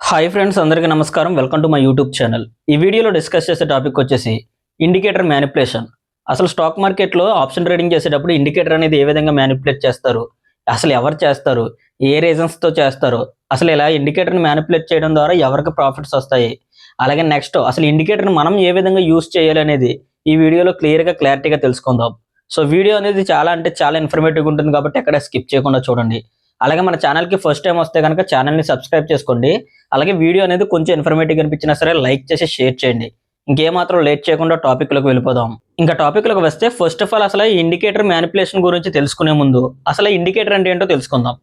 Hi friends అందరికీ నమస్కారం. Welcome to my YouTube channel ఈ వీడియోలో డిస్కస్ చేసే టాపిక్ వచ్చేసి ఇండికేటర్ మ్యానిపులేషన్ అసలు స్టాక్ మార్కెట్లో ఆప్షన్ ట్రేడింగ్ చేసేటప్పుడు ఇండికేటర్ అనేది ఏ విధంగా మ్యానిపులేట్ చేస్తారు? అసలు ఎవరు చేస్తారు? ఏ రీజన్స్తో చేస్తారు? అసలు ఇలా ఇండికేటర్ని మ్యానిపులేట్ చేయడం ద్వారా ఎవరికి ప్రాఫిట్స్ వస్తాయి? అలాగే నెక్స్ట్ అసలు ఇండికేటర్ని మనం ఏ విధంగా యూస్ చేయాలి అనేది ఈ వీడియోలో క్లియర్గా క్లారిటీగా తెలుసుకుందాం. సో వీడియో అనేది చాలా అంటే చాలా ఇన్ఫర్మేటివ్గా ఉంటుంది కాబట్టి ఎక్కడ స్కిప్ చేయకుండా చూడండి. అలాగే మన ఛానల్కి ఫస్ట్ టైం వస్తే కనుక ఛానల్ని సబ్స్క్రైబ్ చేసుకోండి. అలాగే వీడియో అనేది కొంచెం ఇన్ఫర్మేటివ్ అనిపించినా సరే లైక్ చేసి షేర్ చేయండి. ఇంకేమాత్రం లేట్ చేయకుండా టాపిక్లోకి వెళ్ళిపోదాం. ఇంకా టాపిక్లోకి వస్తే ఫస్ట్ ఆఫ్ ఆల్ అసలు ఇండికేటర్ మ్యానిపులేషన్ గురించి తెలుసుకునే ముందు అసలు ఇండికేటర్ అంటే ఏంటో తెలుసుకుందాం.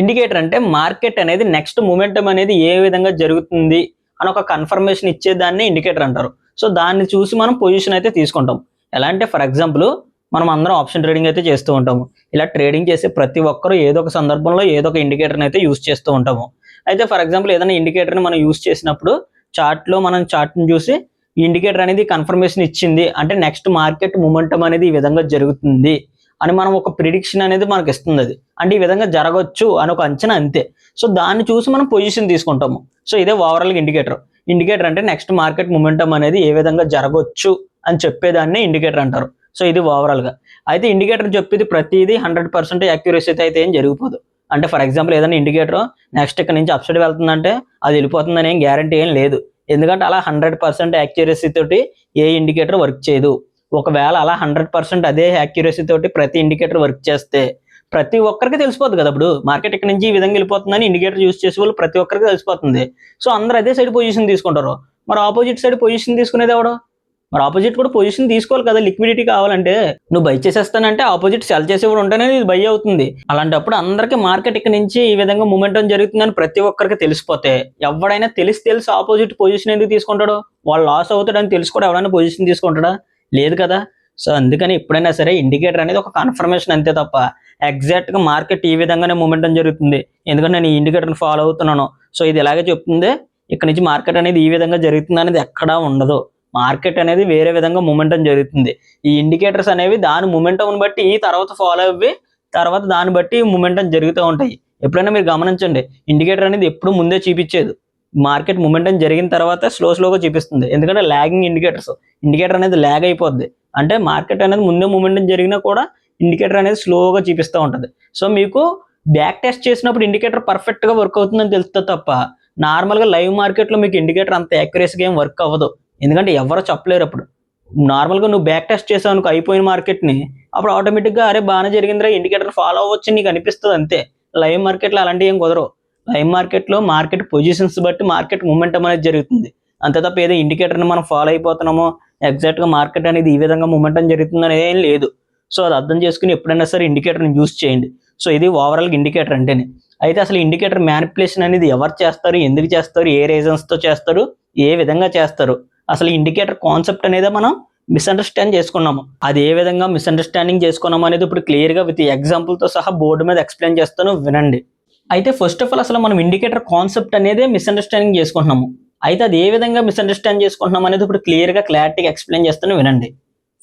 ఇండికేటర్ అంటే మార్కెట్ అనేది నెక్స్ట్ మూమెంటం అనేది ఏ విధంగా జరుగుతుంది అని ఒక కన్ఫర్మేషన్ ఇచ్చేదాన్ని ఇండికేటర్ అంటారు. సో దాన్ని చూసి మనం పొజిషన్ అయితే తీసుకుంటాం. ఎలా అంటే ఫర్ ఎగ్జాంపుల్ మనం అందరం ఆప్షన్ ట్రేడింగ్ అయితే చేస్తూ ఉంటాము. ఇలా ట్రేడింగ్ చేసే ప్రతి ఒక్కరు ఏదో ఒక సందర్భంలో ఏదో ఒక ఇండికేటర్ని అయితే యూస్ చేస్తూ ఉంటాము. అయితే ఫర్ ఎగ్జాంపుల్ ఏదైనా ఇండికేటర్ని మనం యూస్ చేసినప్పుడు చార్ట్లో మనం చార్ట్ని చూసి ఈ ఇండికేటర్ అనేది కన్ఫర్మేషన్ ఇచ్చింది అంటే నెక్స్ట్ మార్కెట్ మూమెంటం అనేది ఈ విధంగా జరుగుతుంది అని మనం ఒక ప్రిడిక్షన్ అనేది మనకి ఇస్తుంది అది. అంటే ఈ విధంగా జరగవచ్చు అని ఒక అంచనా అంతే. సో దాన్ని చూసి మనం పొజిషన్ తీసుకుంటాము. సో ఇదే ఓవరాల్గా ఇండికేటర్ ఇండికేటర్ అంటే నెక్స్ట్ మార్కెట్ మూమెంటం అనేది ఏ విధంగా జరగచ్చు అని చెప్పేదాన్ని ఇండికేటర్ అంటారు. సో ఇది ఓవరాల్గా అయితే ఇండికేటర్ చెప్పేది ప్రతిదీ హండ్రెడ్ పర్సెంట్ యాక్యురసీ అయితే ఏం జరిగిపోదు. అంటే ఫర్ ఎగ్జాంపుల్ ఏదైనా ఇండికేటర్ నెక్స్ట్ ఇక్కడ నుంచి అప్సైడ్ వెళ్తుందంటే అది వెళ్ళిపోతుందని ఏం గ్యారంటీ ఏం లేదు. ఎందుకంటే అలా హండ్రెడ్ పర్సెంట్ యాక్యురసీ తోటి ఏ ఇండికేటర్ వర్క్ చేయదు. ఒకవేళ అలా హండ్రెడ్ పర్సెంట్ అదే యాక్యురసీ తోటి ప్రతి ఇండికేటర్ వర్క్ చేస్తే ప్రతి ఒక్కరికి తెలిసిపోతుంది కదా ఇప్పుడు. మార్కెట్ ఇక్కడ నుంచి ఈ విధంగా వెళ్ళిపోతుందని ఇండికేటర్ యూస్ చేసే వాళ్ళు ప్రతి ఒక్కరికి తెలిసిపోతుంది. సో అందరూ అదే సైడ్ పొజిషన్ తీసుకుంటారు. మరి ఆపోజిట్ సైడ్ పొజిషన్ తీసుకునేది ఎవడో మరి ఆపోజిట్ కూడా పొజిషన్ తీసుకోవాలి కదా లిక్విడిటీ కావాలంటే. నువ్వు బై చేసేస్తానంటే ఆపోజిట్ సెల్ చేసేవాడు ఉంటేనే ఇది బై అవుతుంది. అలాంటప్పుడు అందరికీ మార్కెట్ ఇక్కడ నుంచి ఈ విధంగా మూమెంటం జరుగుతుందని ప్రతి ఒక్కరికి తెలిసిపోతే. ఎవడైనా తెలిసి తెలిసి ఆపోజిట్ పొజిషన్ ఎందుకు తీసుకుంటాడు? వాళ్ళు లాస్ అవుతాడని తెలుసు కూడా ఎవడైనా పొజిషన్ తీసుకుంటాడా? లేదు కదా. సో అందుకని ఎప్పుడైనా సరే ఇండికేటర్ అనేది ఒక కన్ఫర్మేషన్ అంతే తప్ప ఎగ్జాక్ట్గా మార్కెట్ ఈ విధంగానే మూమెంటం జరుగుతుంది. ఎందుకంటే నేను ఈ ఇండికేటర్ని ఫాలో అవుతున్నాను. సో ఇది ఇలాగే చెప్తుంది? ఇక్కడ నుంచి మార్కెట్ అనేది ఈ విధంగా జరుగుతుంది అనేది ఎక్కడా ఉండదు. మార్కెట్ అనేది వేరే విధంగా మూమెంటం జరుగుతుంది. ఈ ఇండికేటర్స్ అనేవి దాని మూమెంటం బట్టి తర్వాత ఫాలో అవ్వి తర్వాత దాన్ని బట్టి మూమెంటం జరుగుతూ ఉంటాయి. ఎప్పుడైనా మీరు గమనించండి ఇండికేటర్ అనేది ఎప్పుడు ముందే చూపించేది. మార్కెట్ మూమెంటం జరిగిన తర్వాత స్లో స్లోగా చూపిస్తుంది. ఎందుకంటే లాగింగ్ ఇండికేటర్స్ ఇండికేటర్ అనేది ల్యాగ్ అయిపోద్ది. అంటే మార్కెట్ అనేది ముందే మూమెంటం జరిగినా కూడా ఇండికేటర్ అనేది స్లోగా చూపిస్తూ ఉంటుంది. సో మీకు బ్యాక్ టెస్ట్ చేసినప్పుడు ఇండికేటర్ పర్ఫెక్ట్గా వర్క్ అవుతుందని తెలుస్తుంది తప్ప నార్మల్గా లైవ్ మార్కెట్లో మీకు ఇండికేటర్ అంత యాక్యురసీగా ఏం వర్క్ అవ్వదు. ఎందుకంటే ఎవరో చెప్పలేరు అప్పుడు. నార్మల్గా నువ్వు బ్యాక్ టెస్ట్ చేసావు అనుకో అయిపోయిన మార్కెట్ని అప్పుడు ఆటోమేటిక్గా అరే బాగానే జరిగిందిరా ఇండికేటర్ ఫాలో అవ్వచ్చు నీకు అనిపిస్తుంది అంతే. లైవ్ మార్కెట్లో అలాంటివి ఏం కుదరవు. లైవ్ మార్కెట్లో మార్కెట్ పొజిషన్స్ బట్టి మార్కెట్ మూమెంటం అనేది జరుగుతుంది. అంతే తప్ప ఏదో ఇండికేటర్ని మనం ఫాలో అయిపోతున్నామో ఎగ్జాక్ట్గా మార్కెట్ అనేది ఈ విధంగా మూమెంటం జరుగుతుందని ఏం లేదు. సో అది అర్థం చేసుకుని ఎప్పుడైనా సరే ఇండికేటర్ని యూస్ చేయండి. సో ఇది ఓవరాల్గా ఇండికేటర్ అంటేనే. అయితే అసలు ఇండికేటర్ మ్యానిపులేషన్ అనేది ఎవరు చేస్తారు ఎందుకు చేస్తారు ఏ రీజన్స్తో చేస్తారు ఏ విధంగా చేస్తారు? అసలు ఇండికేటర్ కాన్సెప్ట్ అనేది మనం మిస్అండర్స్టాండ్ చేసుకున్నాము. అది ఏ విధంగా మిస్అండర్స్టాండింగ్ చేసుకున్నాము అనేది ఇప్పుడు క్లియర్గా విత్ ఎగ్జాంపుల్తో సహా బోర్డు మీద ఎక్స్ప్లెయిన్ చేస్తాను వినండి. అయితే ఫస్ట్ ఆఫ్ ఆల్ అసలు మనం ఇండికేటర్ కాన్సెప్ట్ అనేది మిస్అండర్స్టాండింగ్ చేసుకుంటున్నాము. అయితే అది ఏ విధంగా మిస్అండర్స్టాండ్ చేసుకుంటున్నాం అనేది ఇప్పుడు క్లియర్గా క్లారిటీగా ఎక్స్ప్లెయిన్ చేస్తాను వినండి.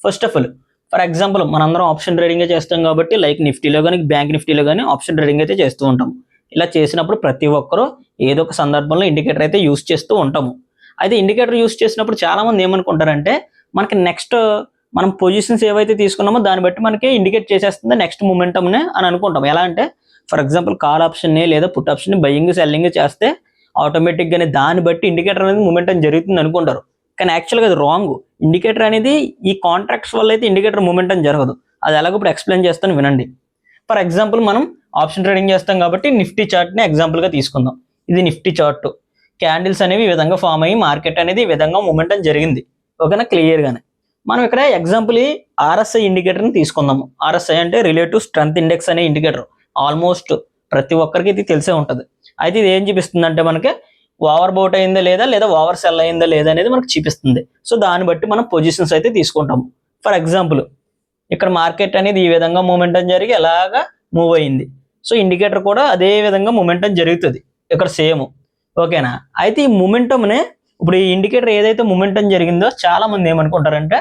First of all for example మనందరం ఆప్షన్ ట్రేడింగే చేస్తాం కాబట్టి లైక్ నిఫ్టీలో కానీ బ్యాంక్ నిఫ్టీలో కానీ ఆప్షన్ ట్రేడింగ్ అయితే చేస్తూ ఉంటాం ఇలా చేసినప్పుడు ప్రతి ఒక్కరూ ఏదో ఒక సందర్భంలో ఇండికేటర్ అయితే యూస్ చేస్తూ ఉంటాము. అయితే ఇండికేటర్ యూస్ చేసినప్పుడు చాలామంది ఏమనుకుంటారంటే మనకి నెక్స్ట్ మనం పొజిషన్స్ ఏవైతే తీసుకున్నామో దాన్ని బట్టి మనకి ఇండికేట్ చేసేస్తుంది నెక్స్ట్ మూమెంటమ్నే అని అనుకుంటాం. ఎలా అంటే ఫర్ ఎగ్జాంపుల్ కాల్ ఆప్షన్ని లేదా పుట్ ఆప్షన్ని బయ్యింగ్ సెల్లింగ్ చేస్తే ఆటోమేటిక్గానే దాన్ని బట్టి ఇండికేటర్ అనేది మూమెంటం జరుగుతుంది అనుకుంటారు. కానీ యాక్చువల్గా అది రాంగ్ ఇండికేటర్ అనేది ఈ కాంట్రాక్ట్స్ వల్ల అయితే ఇండికేటర్ మూమెంటం జరగదు. అది ఎలాగో ఇప్పుడు ఎక్స్ప్లెయిన్ చేస్తాను వినండి. ఫర్ ఎగ్జాంపుల్ మనం ఆప్షన్ ట్రేడింగ్ చేస్తాం కాబట్టి నిఫ్టీ చార్ట్ని ఎగ్జాంపుల్గా తీసుకుందాం. ఇది నిఫ్టీ చార్ట్ క్యాండిల్స్ అనేవి ఈ విధంగా ఫామ్ అయ్యి మార్కెట్ అనేది ఈ విధంగా మూమెంటం జరిగింది. ఓకేనా? క్లియర్గానే మనం ఇక్కడ ఎగ్జాంపుల్ ఈ ఆర్ఎస్ఐ ఇండికేటర్ని తీసుకుందాము. ఆర్ఎస్ఐ అంటే రిలేటివ్ స్ట్రెంత్ ఇండెక్స్ అనే ఇండికేటర్ ఆల్మోస్ట్ ప్రతి ఒక్కరికి ఇది తెలిసే ఉంటుంది. అయితే ఇది ఏం చూపిస్తుంది అంటే మనకి ఓవర్ బౌట్ అయిందా లేదా లేదా ఓవర్ సెల్ అయిందా లేదా అనేది మనకు చూపిస్తుంది. సో దాన్ని బట్టి మనం పొజిషన్స్ అయితే తీసుకుంటాము. ఫర్ ఎగ్జాంపుల్ ఇక్కడ మార్కెట్ అనేది ఈ విధంగా మూమెంటం జరిగి ఎలాగా మూవ్ అయింది. సో ఇండికేటర్ కూడా అదే విధంగా మూమెంటం జరుగుతుంది. ఇక్కడ సేమ్ ఓకేనా? అయితే ఈ మూమెంటంనే ఇప్పుడు ఈ ఇండికేటర్ ఏదైతే మొమెంటం జరిగిందో చాలా మంది ఏమనుకుంటారంటే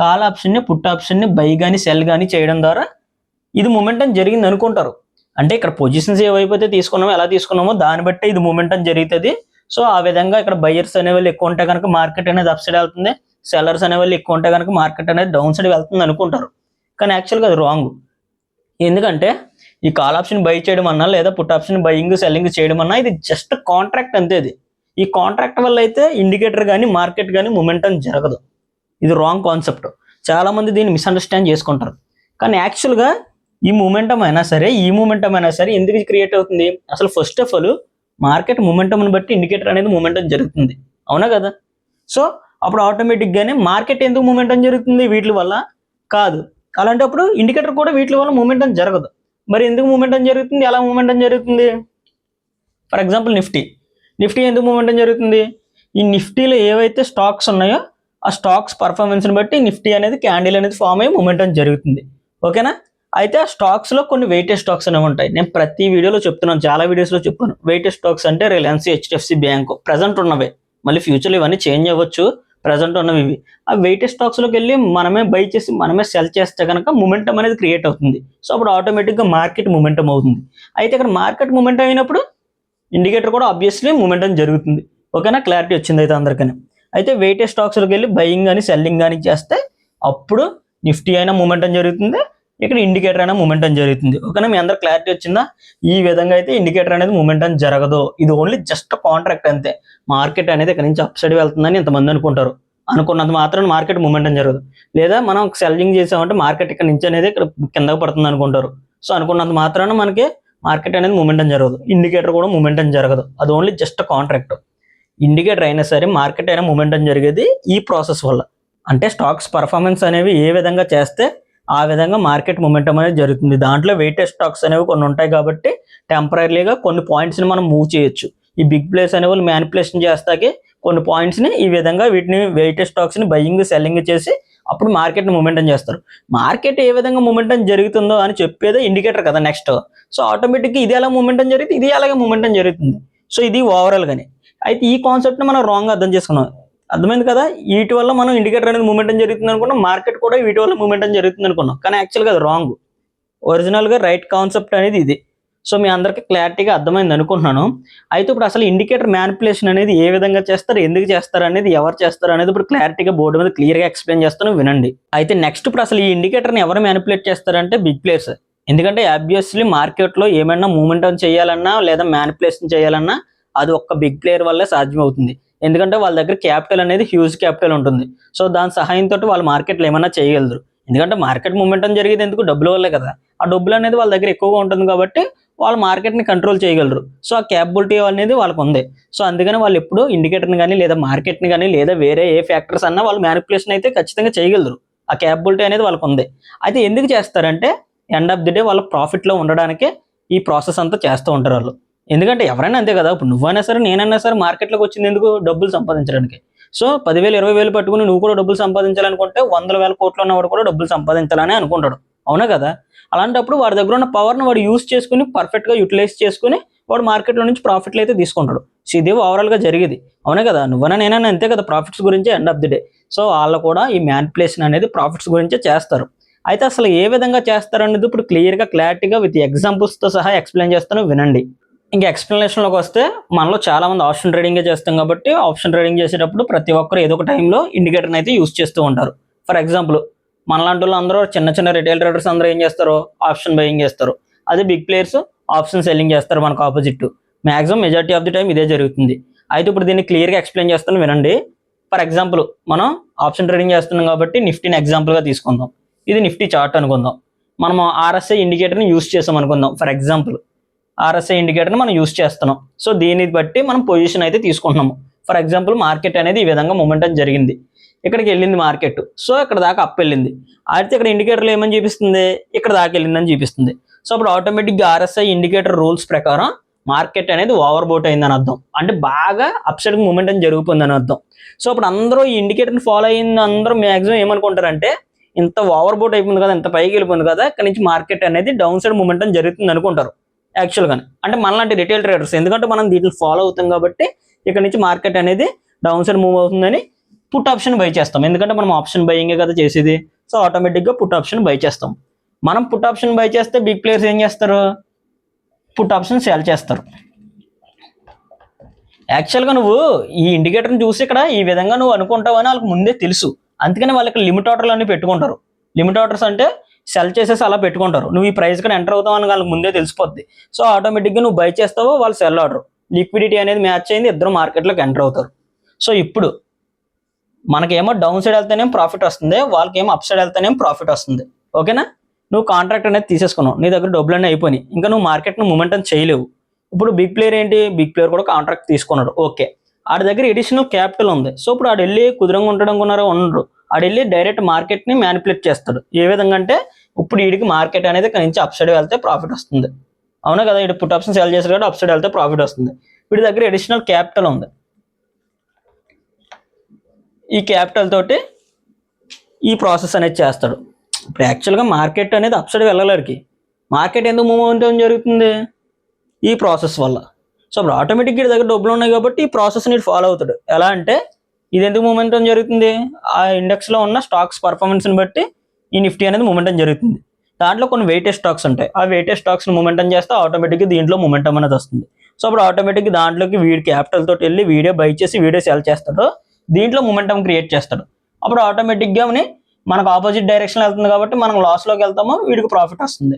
కాల్ ఆప్షన్ని పుట్ ఆప్షన్ని బై కానీ సెల్ కానీ చేయడం ద్వారా ఇది మొమెంటం జరిగింది అనుకుంటారు. అంటే ఇక్కడ పొజిషన్స్ ఏవైపోతే తీసుకున్నామో ఎలా తీసుకున్నామో దాన్ని బట్టి ఇది మూమెంటం జరుగుతుంది. సో ఆ విధంగా ఇక్కడ బయర్స్ అనే వాళ్ళు ఎక్కువ ఉంటే కనుక మార్కెట్ అనేది అప్ సైడ్ వెళ్తుంది. సెల్లర్స్ అనే వాళ్ళు ఎక్కువ ఉంటే కనుక మార్కెట్ అనేది డౌన్ సైడ్ వెళ్తుంది అనుకుంటారు. కానీ యాక్చువల్గా అది రాంగ్ ఎందుకంటే ఈ కాల్ ఆప్షన్ బై చేయడం అన్నా లేదా పుట్ ఆప్షన్ బయింగ్ సెల్లింగ్ చేయడం అన్నా ఇది జస్ట్ కాంట్రాక్ట్ అంతే ఇది. ఈ కాంట్రాక్ట్ వల్ల అయితే ఇండికేటర్ కానీ మార్కెట్ కానీ మూమెంటం జరగదు. ఇది రాంగ్ కాన్సెప్ట్ చాలా మంది దీన్ని మిస్అండర్స్టాండ్ చేసుకుంటారు. కానీ యాక్చువల్గా ఈ మూమెంటం అయినా సరే ఈ మూమెంటం అయినా సరే ఎందుకు క్రియేట్ అవుతుంది? అసలు ఫస్ట్ ఆఫ్ ఆల్ మార్కెట్ మూమెంటంని బట్టి ఇండికేటర్ అనేది మూమెంటం జరుగుతుంది. అవునా కదా? సో అప్పుడు ఆటోమేటిక్గానే మార్కెట్ ఎందుకు మూమెంటం జరుగుతుంది వీటి వల్ల? కాదు. అలాంటప్పుడు ఇండికేటర్ కూడా వీటి వల్ల మూమెంటం జరగదు. మరి ఎందుకు మూమెంటం జరుగుతుంది? ఎలా మూమెంటం జరుగుతుంది? ఫర్ ఎగ్జాంపుల్ నిఫ్టీ నిఫ్టీ ఎందుకు మూమెంటం జరుగుతుంది? ఈ నిఫ్టీలో ఏవైతే స్టాక్స్ ఉన్నాయో ఆ స్టాక్స్ పర్ఫార్మెన్స్ని బట్టి నిఫ్టీ అనేది క్యాండిల్ అనేది ఫామ్ అయ్యి మూమెంటం జరుగుతుంది. ఓకేనా అయితే ఆ స్టాక్స్లో కొన్ని వెయిటెడ్ స్టాక్స్ అనేవి ఉంటాయి. నేను ప్రతి వీడియోలో చెప్తున్నాను చాలా వీడియోస్లో చెప్పాను వెయిటెడ్ స్టాక్స్ అంటే రిలయన్స్ హెచ్డిఎఫ్సి బ్యాంకు ప్రజెంట్ ఉన్నవే. మళ్ళీ ఫ్యూచర్లో ఇవన్నీ చేంజ్ అవ్వచ్చు. ప్రజెంట్ ఉన్నవి. ఇవి ఆ వెయిటెడ్ స్టాక్స్లోకి వెళ్ళి మనమే బై చేసి మనమే సెల్ చేస్తే కనుక మూమెంటం అనేది క్రియేట్ అవుతుంది. సో అప్పుడు ఆటోమేటిక్గా మార్కెట్ మూమెంటం అవుతుంది. అయితే ఇక్కడ మార్కెట్ మూమెంటం అయినప్పుడు ఇండికేటర్ కూడా ఆబ్వియస్లీ మూమెంటం జరుగుతుంది. ఓకేనా? క్లారిటీ వచ్చింది అయితే అందరికీ అయితే వెయిటెడ్ స్టాక్స్లోకి వెళ్ళి బయింగ్ కానీ సెల్లింగ్ కానీ చేస్తే అప్పుడు నిఫ్టీ అయినా మూమెంటం జరుగుతుంది. ఇక్కడ ఇండికేటర్ అయినా మూమెంటం జరుగుతుంది. ఓకేనా మీ అందరు క్లారిటీ వచ్చిందా? ఈ విధంగా అయితే ఇండికేటర్ అనేది మూమెంటం జరగదు. ఇది ఓన్లీ జస్ట్ కాంట్రాక్ట్ అంతే. మార్కెట్ అనేది ఇక్కడ నుంచి అప్ సైడ్ వెళ్తుందని ఇంతమంది అనుకుంటారు. అనుకున్నంత మాత్రం మార్కెట్ మూమెంటం జరగదు. లేదా మనం సెల్లింగ్ చేసామంటే మార్కెట్ ఇక్కడ నుంచి అనేది ఇక్కడ కిందకు పడుతుంది అనుకుంటారు. సో అనుకున్నంత మాత్రాన మనకి మార్కెట్ అనేది మూమెంటం జరగదు. ఇండికేటర్ కూడా మూమెంటం జరగదు. అది ఓన్లీ జస్ట్ కాంట్రాక్ట్ ఇండికేటర్ అయినా సరే మార్కెట్ అయినా మూమెంటం జరిగేది ఈ ప్రాసెస్ వల్ల. అంటే స్టాక్స్ పర్ఫార్మెన్స్ అనేవి ఏ విధంగా చేస్తే ఆ విధంగా మార్కెట్ మూమెంటం అనేది జరుగుతుంది. దాంట్లో వెయిటెడ్ స్టాక్స్ అనేవి కొన్ని ఉంటాయి కాబట్టి టెంపరీగా కొన్ని పాయింట్స్ని మనం మూవ్ చేయొచ్చు. ఈ బిగ్ ప్లేస్ అనే వాళ్ళు మ్యానిపులేషన్ చేస్తాకి కొన్ని పాయింట్స్ని ఈ విధంగా వీటిని వెయిటెడ్ స్టాక్స్ని బయ్యింగ్ సెల్లింగ్ చేసి అప్పుడు మార్కెట్ని మూమెంటం చేస్తారు. మార్కెట్ ఏ విధంగా మూమెంటం జరుగుతుందో అని చెప్పేదే ఇండికేటర్ కదా నెక్స్ట్ సో ఆటోమేటిక్గా ఇది ఎలా మూమెంటం జరుగుతుంది? ఇది అలాగే మూమెంటం జరుగుతుంది. సో ఇది ఓవరాల్గానే అయితే ఈ కాన్సెప్ట్ని మనం రాంగ్ అర్థం చేసుకున్నాం. అర్థమైంది కదా? వీటి వల్ల మనం ఇండికేటర్ అనేది మూమెంటం జరుగుతుంది అనుకున్నాం మార్కెట్ కూడా వీటి వల్ల మూమెంట్ జరుగుతుంది అనుకున్నాం. కానీ యాక్చువల్గా అది రాంగ్ ఒరిజినల్గా రైట్ కాన్సెప్ట్ అనేది ఇది. సో మీ అందరికీ క్లారిటీగా అర్థమైంది అనుకుంటున్నాను. అయితే ఇప్పుడు అసలు ఇండికేటర్ మ్యానిపులేషన్ అనేది ఏ విధంగా చేస్తారు ఎందుకు చేస్తారు అనేది ఎవరు చేస్తారు అనేది ఇప్పుడు క్లారిటీగా బోర్డు మీద క్లియర్గా ఎక్స్ప్లెయిన్ చేస్తాను వినండి. అయితే నెక్స్ట్ ఇప్పుడు అసలు ఈ ఇండికేటర్ని ఎవరు మ్యానిపులేట్ చేస్తారంటే బిగ్ ప్లేయర్స్ ఎందుకంటే ఆబ్వియస్లీ మార్కెట్లో ఏమైనా మూమెంట్ చేయాలన్నా లేదా మ్యానిపులేషన్ చేయాలన్నా అది ఒక్క బిగ్ ప్లేయర్ వల్లే సాధ్యమవుతుంది. ఎందుకంటే వాళ్ళ దగ్గర క్యాపిటల్ అనేది హ్యూజ్ క్యాపిటల్ ఉంటుంది. సో దాని సహాయంతో వాళ్ళు మార్కెట్లో ఏమైనా చేయగలరు. ఎందుకంటే మార్కెట్ మూమెంటం జరిగేది ఎందుకు? డబ్బుల వల్లే కదా. ఆ డబ్బులు అనేది వాళ్ళ దగ్గర ఎక్కువగా ఉంటుంది కాబట్టి వాళ్ళు మార్కెట్ని కంట్రోల్ చేయగలరు. సో ఆ క్యాపబిలిటీ అనేది వాళ్ళకు ఉంది. సో అందుకని వాళ్ళు ఎప్పుడు ఇండికేటర్ని కానీ లేదా మార్కెట్ని కానీ లేదా వేరే ఏ ఫ్యాక్టర్స్ అన్నా వాళ్ళు మ్యానిపులేషన్ అయితే ఖచ్చితంగా చేయగలరు. ఆ క్యాపబిలిటీ అనేది వాళ్ళకు ఉంది. అయితే ఎందుకు చేస్తారంటే ఎండ్ ఆఫ్ ది డే వాళ్ళ ప్రాఫిట్లో ఉండడానికే ఈ ప్రాసెస్ అంతా చేస్తూ ఉంటారు వాళ్ళు. ఎందుకంటే ఎవరైనా అంతే కదా ఇప్పుడు నువ్వైనా సరే నేనైనా సరే మార్కెట్లోకి వచ్చింది ఎందుకు? డబ్బులు సంపాదించడానికి. సో పదివేలు ఇరవై వేలు పట్టుకుని నువ్వు కూడా డబ్బులు సంపాదించాలనుకుంటే వందల వేల కోట్లు ఉన్నవాడు కూడా డబ్బులు సంపాదించాలని అనుకుంటాడు. అవునా కదా? అలాంటప్పుడు వాడి దగ్గర ఉన్న పవర్ని వాడు యూస్ చేసుకుని పర్ఫెక్ట్గా యూటిలైజ్ చేసుకుని వాడు మార్కెట్లో నుంచి ప్రాఫిట్లు అయితే తీసుకుంటాడు. సో ఇదే ఓవరాల్గా జరిగేది. అవునా కదా? నువ్వైనా నేనైనా అంతే కదా ప్రాఫిట్స్ గురించి end of the day so వాళ్ళు కూడా ఈ మ్యాన్పులేషన్ అనేది ప్రాఫిట్స్ గురించే చేస్తారు. అయితే అసలు ఏ విధంగా చేస్తారనేది ఇప్పుడు క్లియర్గా క్లారిటీగా విత్ ఎగ్జాంపుల్స్తో సహా ఎక్స్ప్లెయిన్ చేస్తాను వినండి. ఇంకా ఎక్స్ప్లెనేషన్లోకి వస్తే మనలో చాలా మంది ఆప్షన్ ట్రేడింగే చేస్తాం కాబట్టి ఆప్షన్ ట్రేడింగ్ చేసేటప్పుడు ప్రతి ఒక్కరు ఏదో ఒక టైంలో ఇండికేటర్ని అయితే యూస్ చేస్తూ ఉంటారు. ఫర్ ఎగ్జాంపుల్ మనలాంటి వాళ్ళు అందరూ చిన్న చిన్న రిటైల్ ట్రేడర్స్ అందరూ ఏం చేస్తారు ఆప్షన్ బయింగ్ చేస్తారు. అదే బిగ్ ప్లేయర్స్ ఆప్షన్ సెల్లింగ్ చేస్తారు మనకు opposite maximum majority of the time ఇదే జరుగుతుంది. అయితే ఇప్పుడు దీన్ని క్లియర్గా ఎక్స్ప్లెయిన్ చేస్తాను వినండి. ఫర్ ఎగ్జాంపుల్ మనం ఆప్షన్ ట్రేడింగ్ చేస్తున్నాం కాబట్టి నిఫ్టీని ఎగ్జాంపుల్గా తీసుకుందాం. ఇది నిఫ్టీ చార్ట్ అనుకుందాం. మనం ఆర్ఎస్ఐ ఇండికేటర్ని యూస్ చేసాం అనుకుందాం. ఫర్ ఎగ్జాంపుల్ ఆర్ఎస్ఐ ఇండికేటర్ని మనం యూస్ చేస్తున్నాం. సో దీన్ని బట్టి మనం పొజిషన్ అయితే తీసుకుంటున్నాము. ఫర్ ఎగ్జాంపుల్ మార్కెట్ అనేది ఈ విధంగా మూమెంటం జరిగింది. ఇక్కడికి వెళ్ళింది మార్కెట్ సో ఇక్కడ దాకా అప్ వెళ్ళింది. అయితే ఇక్కడ ఇండికేటర్లు ఏమని చూపిస్తుంది? ఇక్కడ దాకా వెళ్ళిందని చూపిస్తుంది. సో అప్పుడు ఆటోమేటిక్గా ఆర్ఎస్ఐ ఇండికేటర్ రూల్స్ ప్రకారం మార్కెట్ అనేది ఓవర్ బోట్ అయిందని అర్థం. అంటే బాగా అప్ సైడ్ మూమెంటం జరుగుతుందని అర్థం. సో అప్పుడు అందరూ ఈ ఇండికేటర్ని ఫాలో అయింది అందరూ మ్యాక్సిమం ఏమనుకుంటారంటే ఇంత ఓవర్ బోట్ అయిపోయింది కదా ఇంత పైకి వెళ్ళిపోయింది కదా ఇక్కడ నుంచి మార్కెట్ అనేది డౌన్ సైడ్ మూమెంటం జరుగుతుంది అనుకుంటారు యాక్చువల్గా అంటే మనలాంటి రిటైల్ ట్రేడర్స్ ఎందుకంటే మనం దీంట్లో ఫాలో అవుతాం కాబట్టి ఇక్కడ నుంచి మార్కెట్ అనేది డౌన్ సైడ్ మూవ్ అవుతుందని పుట్ ఆప్షన్ బై చేస్తాం. ఎందుకంటే మనం ఆప్షన్ బయింగే కదా చేసేది. సో ఆటోమేటిక్గా పుట్ ఆప్షన్ బై చేస్తాం. మనం పుట్ ఆప్షన్ బై చేస్తే బిగ్ ప్లేయర్స్ ఏం చేస్తారు? పుట్ ఆప్షన్ సేల్ చేస్తారు. యాక్చువల్గా నువ్వు ఈ ఇండికేటర్ని చూసి ఇక్కడ ఈ విధంగా నువ్వు అనుకుంటావు అని వాళ్ళకి ముందే తెలుసు. అందుకని వాళ్ళకి లిమిట్ ఆర్డర్లు అన్ని పెట్టుకుంటారు. లిమిట్ ఆర్డర్స్ అంటే సెల్ చేసేసి అలా పెట్టుకుంటారు. నువ్వు ఈ ప్రైస్ కూడా ఎంటర్ అవుతావు అని వాళ్ళకి ముందే తెలిసిపోద్ది. సో ఆటోమేటిక్గా నువ్వు బై చేస్తావో వాళ్ళు సెల్ ఆర్డర్ లిక్విడిటీ అనేది మ్యాచ్ అయింది ఇద్దరు మార్కెట్లోకి ఎంటర్ అవుతారు. సో ఇప్పుడు మనకేమో డౌన్ సైడ్ వెళ్తేనేం ప్రాఫిట్ వస్తుంది వాళ్ళకేమో అప్ సైడ్ వెళ్తేనేం ప్రాఫిట్ వస్తుంది. ఓకేనా నువ్వు కాంట్రాక్ట్ అనేది తీసేసుకున్నావు. నీ దగ్గర డబ్బులు అన్నీ అయిపోయినాయి. ఇంకా నువ్వు మార్కెట్ను మూమెంటం చేయలేవు. ఇప్పుడు బిగ్ ప్లేయర్ ఏంటి? బిగ్ ప్లేయర్ కూడా కాంట్రాక్ట్ తీసుకున్నాడు. ఓకే ఆడి దగ్గర ఎడిషనల్ క్యాపిటల్ ఉంది. సో ఇప్పుడు ఆడు వెళ్ళి కుదురంగా ఉండడం కొన్నారో ఉండరు. ఆడు వెళ్ళి డైరెక్ట్ మార్కెట్ని మ్యానిపులేట్ చేస్తాడు. ఏ విధంగా అంటే ఇప్పుడు వీడికి మార్కెట్ అనేది ఇక్కడ నుంచి అప్సైడ్ వెళ్తే ప్రాఫిట్ వస్తుంది. అవునా కదా? ఇటు పుట్ ఆప్షన్ సెల్ చేశారు కాబట్టి అప్సైడ్ వెళ్తే ప్రాఫిట్ వస్తుంది. వీడి దగ్గర అడిషనల్ క్యాపిటల్ ఉంది. ఈ క్యాపిటల్ తోటి ఈ ప్రాసెస్ అనేది చేస్తాడు. ఇప్పుడు యాక్చువల్గా మార్కెట్ అనేది అప్సైడ్ వెళ్ళలేడికి మార్కెట్ ఎందుకు మూవ్ జరుగుతుంది? ఈ ప్రాసెస్ వల్ల. సో అప్పుడు ఆటోమేటిక్గా వీడి దగ్గర డబ్బులు ఉన్నాయి కాబట్టి ఈ ప్రాసెస్ నీటి ఫాలో అవుతాడు. ఎలా అంటే ఇది ఎందుకు మూమెంటం జరుగుతుంది? ఆ ఇండెక్స్లో ఉన్న స్టాక్స్ పర్ఫార్మెన్స్ని బట్టి ఈ నిఫ్టీ అనేది మూమెంటం జరుగుతుంది. దాంట్లో కొన్ని వెయిటేజ్ స్టాక్స్ ఉంటాయి. ఆ వెయిటేజ్ స్టాక్స్ని మూమెంటం చేస్తే ఆటోమేటిక్గా దీంట్లో మూమెంటం అనేది వస్తుంది. సో అప్పుడు ఆటోమేటిక్గా దాంట్లోకి వీడి క్యాపిటల్ తోటి వెళ్ళి వీడియో బై చేసి వీడియో సెల్ చేస్తాడు. దీంట్లో మూమెంటం క్రియేట్ చేస్తాడు. అప్పుడు ఆటోమేటిక్గా మనకు ఆపోజిట్ డైరెక్షన్ వెళ్తుంది కాబట్టి మనం లాస్లోకి వెళ్తామో వీడికి ప్రాఫిట్ వస్తుంది.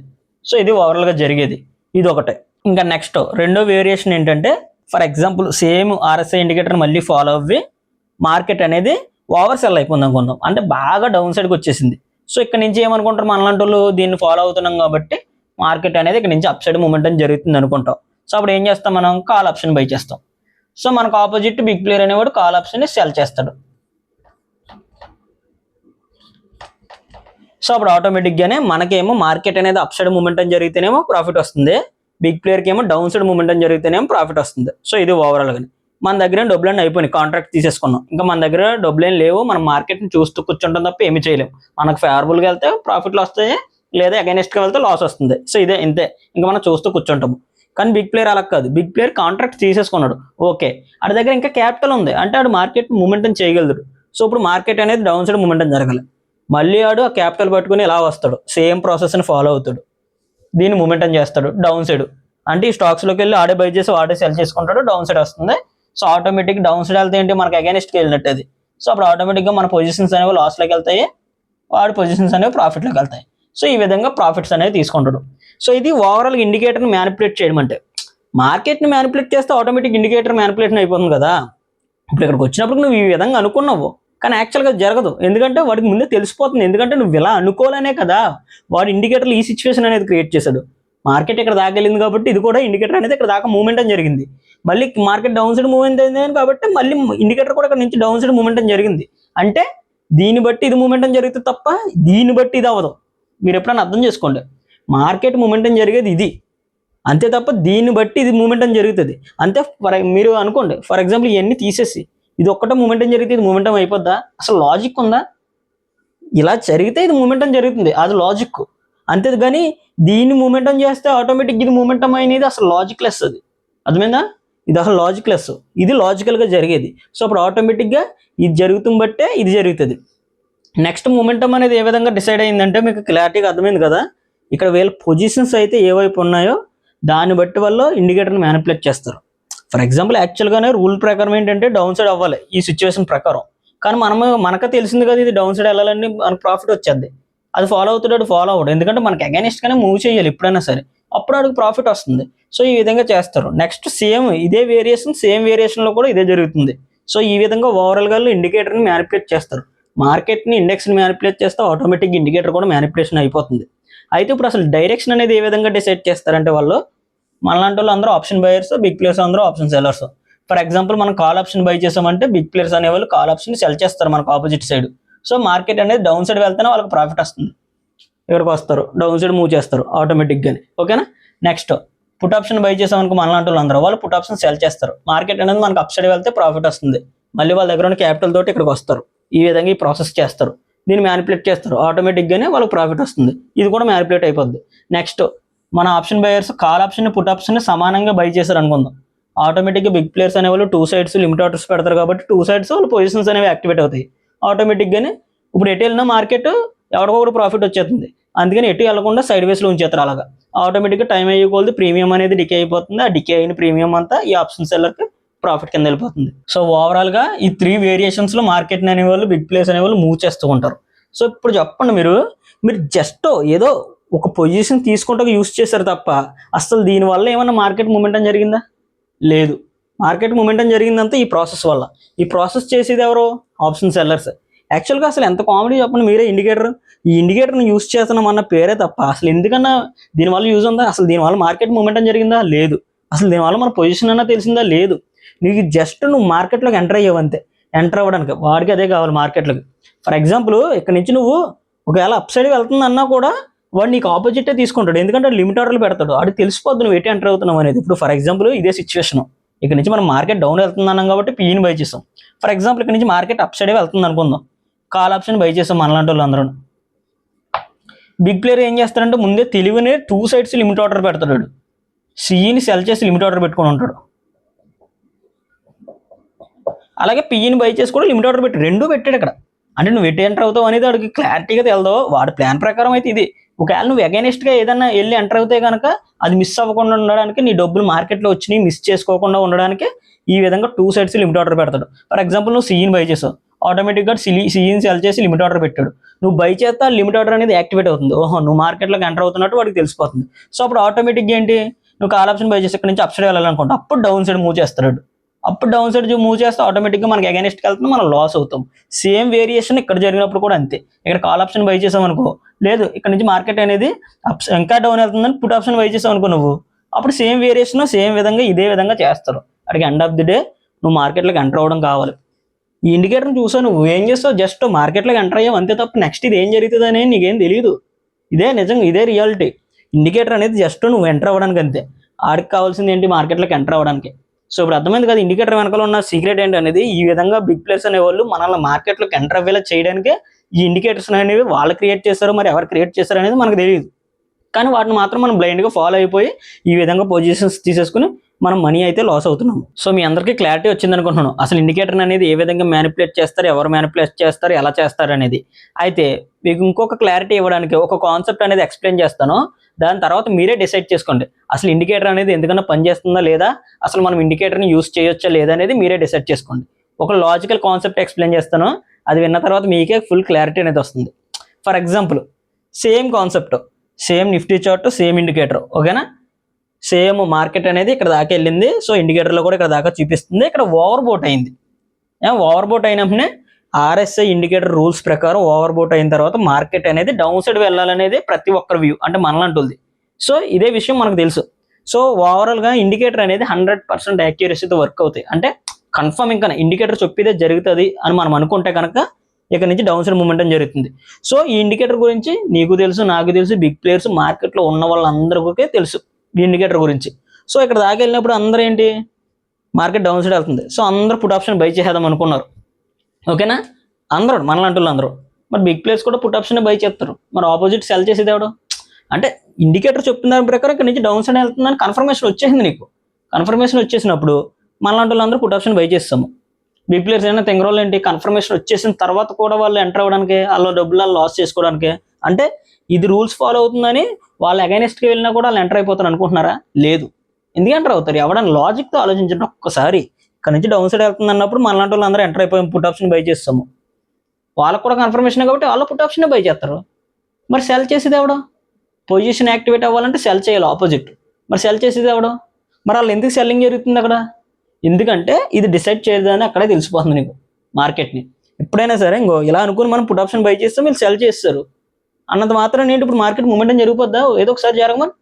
సో ఇది ఓవరాల్గా జరిగేది. ఇది ఒకటే. ఇంకా నెక్స్ట్ రెండో వేరియేషన్ ఏంటంటే for example same RSI indicator మళ్ళీ ఫాలో అవ్వి మార్కెట్ అనేది ఓవర్ సెల్ అయిపోయింది అనుకుందాం. అంటే బాగా డౌన్ సైడ్కి వచ్చేసింది. సో ఇక్కడ నుంచి ఏమనుకుంటారు? మనలాంటి వాళ్ళు దీన్ని ఫాలో అవుతున్నాం కాబట్టి మార్కెట్ అనేది ఇక్కడ నుంచి అప్ సైడ్ మూమెంట్ అని జరుగుతుంది అనుకుంటాం. సో అప్పుడు ఏం చేస్తాం మనం? కాల్ ఆప్షన్ బై చేస్తాం. సో మనకు ఆపోజిట్ బిగ్ ప్లేయర్ అనేవాడు కాల్ ఆప్షన్ సెల్ చేస్తాడు. సో అప్పుడు ఆటోమేటిక్గానే మనకేమో మార్కెట్ అనేది అప్ సైడ్ మూమెంట్ అని జరిగితేనేమో ప్రాఫిట్ వస్తుంది. బిగ్ ప్లేయర్కి ఏమో డౌన్ సైడ్ మూమెంట్ అని జరిగితేనేమో ప్రాఫిట్ వస్తుంది. సో ఇది ఓవరాల్గానే మన దగ్గర డబ్బులన్నీ అయిపోయినాయి. కాంట్రాక్ట్ తీసేసుకున్నాం. ఇంకా మన దగ్గర డబ్బులు లేవు. మనం మార్కెట్ని చూస్తూ కూర్చుంటాం తప్ప ఏమి చేయలేము మనకు ఫేవరబుల్గా వెళ్తే ప్రాఫిట్లు వస్తాయి. లేదా అగైనెస్ట్గా వెళ్తే లాస్ వస్తుంది. సో ఇదే ఇంతే. ఇంకా మనం చూస్తూ కూర్చుంటాము. కానీ బిగ్ ప్లేయర్ అలా కాదు. బిగ్ ప్లేయర్ కాంట్రాక్ట్ తీసేసుకున్నాడు. ఓకే ఆడి దగ్గర ఇంకా క్యాపిటల్ ఉంది. అంటే ఆడు మార్కెట్ మూమెంటం చేయగలడు సో ఇప్పుడు మార్కెట్ అనేది డౌన్ సైడ్ మూమెంటం జరగాలి. మళ్ళీ ఆడు ఆ క్యాపిటల్ పట్టుకుని ఇలా వస్తాడు. సేమ్ ప్రాసెస్ని ఫాలో అవుతాడు. దీన్ని మూమెంటం చేస్తాడు. డౌన్ సైడ్ అంటే ఈ స్టాక్స్లోకి వెళ్ళి ఆడే బై చేసి ఆడే సెల్ చేసుకుంటాడు. డౌన్ సైడ్ వస్తుంది. సో ఆటోమేటిక్ డౌన్ సైడ్ వెళ్తే ఏంటి? మనకి అగైనెస్ట్కి వెళ్ళినట్టు అది సో అప్పుడు ఆటోమేటిక్గా మన పొజిషన్స్ అనేవి లాస్లోకి వెళ్తాయి. వాడి పొజిషన్స్ అనేవి ప్రాఫిట్లోకి వెళ్తాయి. సో ఈ విధంగా ప్రాఫిట్స్ అనేవి తీసుకుంటాడు. సో ఇది ఓవరాల్ ఇండికేటర్ని మ్యానిపులేట్ చేయడం అంటే మార్కెట్ని మ్యానిపులేట్ చేస్తే ఆటోమేటిక్ ఇండికేటర్ మ్యానిపులేషన్ అయిపోతుంది కదా. ఇప్పుడు ఇక్కడికి వచ్చినప్పుడు నువ్వు ఈ విధంగా అనుకున్నావు. కానీ యాక్చువల్గా జరగదు. ఎందుకంటే వాడికి ముందే తెలిసిపోతుంది. ఎందుకంటే నువ్వు ఇలా అనుకోలేనే కదా. వాడు ఇండికేటర్లు ఈ సిచ్యువేషన్ అనేది క్రియేట్ చేశాడు. మార్కెట్ ఇక్కడ దాకా వెళ్ళింది కాబట్టి ఇది కూడా ఇండికేటర్ అనేది ఇక్కడ దాకా మూవ్మెంట్ అని జరిగింది. మళ్ళీ మార్కెట్ డౌన్ సైడ్ మూమెంట్ అయింది కాబట్టి మళ్ళీ ఇండికేటర్ కూడా ఇక్కడ నుంచి డౌన్ సైడ్ మూమెంట్ అని జరిగింది. అంటే దీన్ని బట్టి ఇది మూమెంటం జరుగుతుంది తప్ప దీన్ని బట్టి ఇది అవ్వదు. మీరు ఎప్పుడైనా అర్థం చేసుకోండి. మార్కెట్ మూమెంటం జరిగేది ఇది. అంతే తప్ప దీన్ని బట్టి ఇది మూమెంటం జరుగుతుంది. అంతే ఫర్ మీరు అనుకోండి. ఫర్ ఎగ్జాంపుల్ ఇవన్నీ తీసేసి ఇది ఒక్కటే మూమెంటం జరిగితే ఇది మూమెంటం అయిపోద్దా? అసలు లాజిక్ ఉందా? ఇలా జరిగితే ఇది మూమెంటం జరుగుతుంది. అది లాజిక్ అంతే కానీ దీన్ని మూమెంటం చేస్తే ఆటోమేటిక్ ఇది మూమెంటం అనేది అసలు లాజిక్ లెస్ అది. అర్థమైందా? ఇది అసలు. లాజిక్ లెస్ ఇది లాజికల్గా జరిగేది. సో అప్పుడు ఆటోమేటిక్గా ఇది జరుగుతుంది బట్టే ఇది జరుగుతుంది. నెక్స్ట్ మూమెంటం అనేది ఏ విధంగా డిసైడ్ అయిందంటే మీకు క్లారిటీగా అర్థమైంది కదా? ఇక్కడ వీళ్ళ పొజిషన్స్ అయితే ఏవైపు ఉన్నాయో దాన్ని బట్టి వల్ల ఇండికేటర్ని మ్యానిపులేట్ చేస్తారు. ఫర్ ఎగ్జాంపుల్ యాక్చువల్గానే రూల్ ప్రకారం ఏంటంటే డౌన్ సైడ్ అవ్వాలి ఈ సిచ్యువేషన్ ప్రకారం. కానీ మనము మనకు తెలిసింది కదా ఇది డౌన్ సైడ్ వెళ్ళాలని మనకు ప్రాఫిట్ వచ్చేది. అది ఫాలో అవుతున్నాడు ఫాలో అవ్వడు. ఎందుకంటే మనకి against మూవ్ చేయాలి ఎప్పుడైనా సరే. అప్పుడు అడిగి ప్రాఫిట్ వస్తుంది. సో ఈ విధంగా చేస్తారు. నెక్స్ట్ సేమ్ ఇదే వేరియేషన్ సేమ్ వేరియేషన్లో కూడా ఇదే జరుగుతుంది. సో ఈ విధంగా ఓవరాల్గా ఇండికేటర్ని మ్యానిపులేట్ చేస్తారు. మార్కెట్ని ఇండెక్స్ని మ్యానిపులేట్ చేస్తే ఆటోమేటిక్ ఇండికేటర్ కూడా మ్యానిపులేషన్ అయిపోతుంది. అయితే ఇప్పుడు అసలు డైరెక్షన్ అనేది ఏ విధంగా డిసైడ్ చేస్తారంటే వాళ్ళు మనలాంటి వాళ్ళు అందరూ ఆప్షన్ బయర్స్ బిగ్ ప్లేయర్స్ అందరూ ఆప్షన్ సెలర్స్ ఫర్ ఎగ్జాంపుల్ మనం కాల్ ఆప్షన్ బై చేసామంటే బిగ్ ప్లేయర్స్ అనేవాళ్ళు కాల్ ఆప్షన్ సెల్ చేస్తారు మనకు ఆపోజిట్ సైడ్ సో మార్కెట్ అనేది డౌన్ సైడ్ వెళ్తేనే వాళ్ళకి ప్రాఫిట్ వస్తుంది. ఇక్కడికి వస్తారు. డౌన్ సైడ్ మూవ్ చేస్తారు ఆటోమేటిక్గానే ఓకేనా నెక్స్ట్ పుట్ ఆప్షన్ బై చేసామనుకో మనలాంటి వాళ్ళు అందరూ వాళ్ళు పుట్ ఆప్షన్ సెల్ చేస్తారు. మార్కెట్ అనేది మనకు అప్ సైడ్ వెళ్తే ప్రాఫిట్ వస్తుంది. మళ్ళీ వాళ్ళ దగ్గర ఉన్న క్యాపిటల్ తోటి ఇక్కడికి వస్తారు. ఈ విధంగా ఈ ప్రాసెస్ చేస్తారు. దీన్ని మ్యానిపులేట్ చేస్తారు. ఆటోమేటిక్గానే వాళ్ళకి ప్రాఫిట్ వస్తుంది. ఇది కూడా మ్యానిపులేట్ అయిపోద్ది. నెక్స్ట్ మన option buyers call option put option సమానంగా బై చేశారు అనుకుందాం. ఆటోమేటిక్గా బిగ్ ప్లేయర్స్ అనేవాళ్ళు టూ సైడ్స్ లిమిట్ ఆర్డర్స్ పెడతారు కాబట్టి టూ సైడ్స్ వాళ్ళు పొజిషన్స్ అనేవి యాక్టివేట్ అవుతాయి. ఆటోమేటిక్గానే ఇప్పుడు ఎటు వెళ్ళినా మార్కెట్ ఎవరికొకరు ప్రాఫిట్ వచ్చేస్తుంది. అందుకని ఎటు వెళ్ళకుండా సైడ్ వేస్లో ఉంచేస్తారు అలాగా. ఆటోమేటిక్గా టైం అయ్యే కొలది ప్రీమియం అనేది డికే అయిపోతుంది. ఆ డికే అయిన ప్రీమియం అంతా ఈ ఆప్షన్ సెల్లర్కి ప్రాఫిట్ కింద వెళ్ళిపోతుంది. సో ఓవరాల్గా ఈ త్రీ వేరియేషన్స్లో మార్కెట్ని మార్కెట్ అనేవాళ్ళు బిగ్ ప్లేస్ అనేవాళ్ళు మూవ్ చేస్తూ ఉంటారు. సో ఇప్పుడు చెప్పండి మీరు మీరు జస్ట్ ఏదో ఒక పొజిషన్ తీసుకుంటూ యూస్ చేశారు తప్ప అసలు దీనివల్ల ఏమన్నా మార్కెట్ మూమెంటం జరిగిందా? లేదు. మార్కెట్ మూమెంటం జరిగిందంతా ఈ ప్రాసెస్ వల్ల. ఈ ప్రాసెస్ చేసేది ఎవరు? ఆప్షన్ సెల్లర్స్ యాక్చువల్గా అసలు ఎంత కామెడీ చెప్పండి మీరే ఇండికేటర్ ఈ ఇండికేటర్ని యూస్ చేస్తున్నాం అన్న పేరే తప్ప అసలు ఎందుకన్నా దీనివల్ల యూజ్ ఉందా? అసలు దీనివల్ల మార్కెట్ మూమెంటం జరిగిందా? లేదు. అసలు దీనివల్ల మన పొజిషన్ అన్నా తెలిసిందా? లేదు. నీకు జస్ట్ నువ్వు మార్కెట్లోకి ఎంటర్ అయ్యవంతే ఎంటర్ అవ్వడానికి వాడికి అదే కావాలి మార్కెట్లోకి ఫర్ ఎగ్జాంపుల్ ఇక్కడ నుంచి నువ్వు ఒకవేళ అప్ సైడ్ వెళ్తుందన్నా కూడా వాడు నీకు ఆపోజిటే తీసుకుంటాడు. ఎందుకంటే లిమిట్ ఆర్డర్లు పెడతాడు. అది తెలిసిపోద్దు నువ్వు ఎటు ఎంటర్ అవుతున్నావు అనేది. ఇప్పుడు ఫర్ ఎగ్జాంపుల్ ఇదే సిచ్యువేషన్ ఇక్కడ నుంచి మనం మార్కెట్ డౌన్ వెళ్తుందన్నాం కాబట్టి పీని బై చేస్తాం ఫర్ ఎగ్జాంపుల్ ఇక్కడ నుంచి మార్కెట్ అప్ సైడ్ వెళ్తుంది అనుకుందాం కాల్ ఆప్షన్ బై చేస్తాం మనలాంటి వాళ్ళు అందరూ. బిగ్ ప్లేయర్ ఏం చేస్తాడంటే ముందే తెలివిని టూ సైడ్స్ లిమిట్ ఆర్డర్ పెడతాడు వాడు. సిఈని సెల్ చేసి లిమిట్ ఆర్డర్ పెట్టుకొని ఉంటాడు. అలాగే పిఈని బై చేసి కూడా లిమిట్ ఆర్డర్ పెట్టి రెండు పెట్టాడు ఇక్కడ. అంటే నువ్వు ఎటు ఎంటర్ అవుతావు అనేది వాడికి క్లారిటీగా తెలదో వాడి ప్లాన్ ప్రకారం అయితే ఇది. ఒకవేళ నువ్వు against ఏదైనా ఏదన్నా వెళ్ళి ఎంటర్ అవుతే కనుక అది మిస్ అవ్వకుండా ఉండడానికి నీ డబ్బులు మార్కెట్లో వచ్చినాయి మిస్ చేసుకోకుండా ఉండడానికి ఈ విధంగా టూ సైడ్స్ లిమిట్ ఆర్డర్ పెడతాడు. ఫర్ ఎగ్జాంపుల్ నువ్వు సిఈని బై చేసావు. ఆటోమేటిక్గా సిలి సిఈని సెల్ చేసి లిమిట్ ఆర్డర్ పెట్టాడు. నువ్వు బై చేస్తే లిమిట్ ఆర్డర్ అనేది యాక్టివేట్ అవుతుంది. ఓహో నువ్వు మార్కెట్లోకి ఎంటర్ అవుతున్నట్టు వాడికి తెలిసిపోతుంది. సో అప్పుడు ఆటోమేటిక్గా ఏంటి? నువ్వు కాల్ ఆప్షన్ బై చేసి ఇక్కడ నుంచి అప్ సైడ్ వెళ్ళాలనుకుంటా. అప్పుడు డౌన్ సైడ్ మూవ్ చేస్తాడు. అప్పుడు డౌన్ సైడ్ మూవ్ చేస్తే ఆటోమేటిక్గా మనకి అగైనెస్ట్కి వెళ్తుంది మనం లాస్ అవుతాం. సేమ్ వేరియేషన్ ఇక్కడ జరిగినప్పుడు కూడా అంతే. ఇక్కడ కాల్ ఆప్షన్ బై చేసామనుకో లేదు ఇక్కడ నుంచి మార్కెట్ అనేది అప్ ఇంకా డౌన్ వెళ్తుందని పుట్ ఆప్షన్ బై చేసావు అనుకో నువ్వు. అప్పుడు సేమ్ వేరియేషన్ సేమ్ విధంగా ఇదే విధంగా చేస్తారు. అక్కడికి ఎండ్ ఆఫ్ ది డే నువ్వు మార్కెట్లోకి ఎంటర్ అవ్వడం కావాలి. ఈ ఇండికేటర్ని చూసావు నువ్వు ఏం చేస్తావు? జస్ట్ మార్కెట్లోకి ఎంటర్ అయ్యావు అంతే తప్ప నెక్స్ట్ ఇది ఏం జరుగుతుంది అనేది నీకేం తెలియదు ఇదే నిజంగా ఇదే రియాలిటీ ఇండికేటర్ అనేది జస్ట్ నువ్వు ఎంటర్ అవ్వడానికి అంతే. ఆడికి కావాల్సింది ఏంటి? మార్కెట్లోకి ఎంటర్ అవ్వడానికి. సో ఇప్పుడు అర్థమైంది కదా ఇండికేటర్ వెనకాల ఉన్న సీక్రెట్ ఏంటి అనేది? ఈ విధంగా బిగ్ ప్లేస్ అనేవాళ్ళు మనల్ని మార్కెట్లోకి ఎంటర్ అవ్వేలా చేయడానికే ఈ ఇండికేటర్స్ అనేవి వాళ్ళు క్రియేట్ చేస్తారు మరి ఎవరు క్రియేట్ చేస్తారు అనేది మనకు తెలియదు కానీ వాటిని మాత్రం మనం బ్లైండ్గా ఫాలో అయిపోయి ఈ విధంగా పొజిషన్స్ తీసేసుకుని మనం మనీ అయితే లాస్ అవుతున్నాం సో మీ అందరికీ క్లారిటీ వచ్చింది అనుకుంటున్నాను అసలు ఇండికేటర్ అనేది ఏ విధంగా మ్యానిపులేట్ చేస్తారు ఎవరు మ్యానిపులేట్ చేస్తారు ఎలా చేస్తారు అనేది. అయితే మీకు ఇంకొక క్లారిటీ ఇవ్వడానికి ఒక కాన్సెప్ట్ అనేది ఎక్స్ప్లెయిన్ చేస్తాను. దాని తర్వాత మీరే డిసైడ్ చేసుకోండి. అసలు ఇండికేటర్ అనేది ఎందుకన్నా పనిచేస్తుందా లేదా? అసలు మనం ఇండికేటర్ని యూస్ చేయొచ్చా లేదా అనేది మీరే డిసైడ్ చేసుకోండి. ఒక లాజికల్ కాన్సెప్ట్ ఎక్స్ప్లెయిన్ చేస్తాను. అది విన్న తర్వాత మీకే ఫుల్ క్లారిటీ అనేది వస్తుంది. For example same concept same Nifty chart same indicator ఓకేనా సేమ్ మార్కెట్ అనేది ఇక్కడ దాకా వెళ్ళింది. సో ఇండికేటర్లో కూడా ఇక్కడ దాకా చూపిస్తుంది. ఇక్కడ ఓవర్ బోట్ అయింది ఓవర్ బోట్ అయినప్పుడే ఆర్ఎస్ఐ ఇండికేటర్ రూల్స్ ప్రకారం ఓవర్ బోట్ అయిన తర్వాత మార్కెట్ అనేది డౌన్ సైడ్ వెళ్ళాలనేది ప్రతి ఒక్కరి వ్యూ అంటే మనలాంటిది సో ఇదే విషయం మనకు తెలుసు. సో ఓవరాల్గా ఇండికేటర్ అనేది హండ్రెడ్ పర్సెంట్ యాక్యురసీతో వర్క్ అవుతాయి. అంటే కన్ఫర్మ్ ఇంకా ఇండికేటర్ చెప్పిదే జరుగుతుంది అని మనం అనుకుంటే కనుక ఇక్కడ నుంచి డౌన్ సైడ్ మూమెంట్ జరుగుతుంది. సో ఈ ఇండికేటర్ గురించి నీకు తెలుసు నాకు తెలుసు బిగ్ ప్లేయర్స్ మార్కెట్లో ఉన్న వాళ్ళందరికీ తెలుసు. ఈ ఇండికేటర్ గురించి. సో ఇక్కడ దాకా వెళ్ళినప్పుడు అందరూ ఏంటి? మార్కెట్ డౌన్ సైడ్ వెళ్తుంది. సో అందరూ పుట్ ఆప్షన్ బై చేసేద్దాం అనుకున్నారు. ఓకేనా? అందరూ మనలాంటి వాళ్ళు అందరూ. మరి బిగ్ ప్లేస్ కూడా పుట్ ఆప్షన్ బై చేస్తారు. మరి ఆపోజిట్ సెల్ చేసేది ఎవడు? అంటే ఇండికేటర్ చెప్పిన దాని ప్రకారం ఇక్కడ నుంచి డౌన్ సైడ్ వెళ్తుందని కన్ఫర్మేషన్ వచ్చేసింది నీకు. కన్ఫర్మేషన్ వచ్చేసినప్పుడు మనలాంటి వాళ్ళందరూ పుట్ ఆప్షన్ బై చేస్తాము. బిగ్ ప్లేయర్స్ అయినా తెంగరోళ్ళు ఏంటి? కన్ఫర్మేషన్ వచ్చేసిన తర్వాత కూడా వాళ్ళు ఎంటర్ అవ్వడానికి వాళ్ళ డబ్బులు వాళ్ళు లాస్ చేసుకోవడానికి. అంటే ఇది రూల్స్ ఫాలో అవుతుందని వాళ్ళు అగైనెస్ట్కి వెళ్ళినా కూడా వాళ్ళు ఎంటర్ అయిపోతారు అనుకుంటున్నారా? లేదు. ఎందుకు ఎంటర్ అవుతారు? ఎవడన్నా లాజిక్తో ఆలోచించడం ఒక్కసారి ఇక్కడ నుంచి డౌన్ సైడ్ వెళ్తుంది అన్నప్పుడు మనలాంటి వాళ్ళు అందరూ ఎంటర్ అయిపోయి పుట్ ఆప్షన్ బై చేస్తాము. వాళ్ళకు కూడా కన్ఫర్మేషన్ కాబట్టి వాళ్ళు పుట్ ఆప్షన్ బై చేస్తారు. మరి సెల్ చేసేది ఎవడో? పొజిషన్ యాక్టివేట్ అవ్వాలంటే సెల్ చేయాలి ఆపోజిట్. మరి సెల్ చేసేది ఎవడో? మరి వాళ్ళు ఎందుకు సెల్లింగ్ జరుగుతుంది అక్కడ? ఎందుకంటే ఇది డిసైడ్ చేయదని అక్కడే తెలిసిపోతుంది నీకు మార్కెట్ని. ఎప్పుడైనా సరే ఇంకో ఇలా అనుకుని మనం పుట్ ఆప్షన్ బై చేస్తే మీరు సెల్ చేస్తారు. అన్నంత మాత్రం ఏంటి? ఇప్పుడు మార్కెట్ మూమెంటం జరిగిపోద్దా? ఏదో ఒకసారి జరగమని?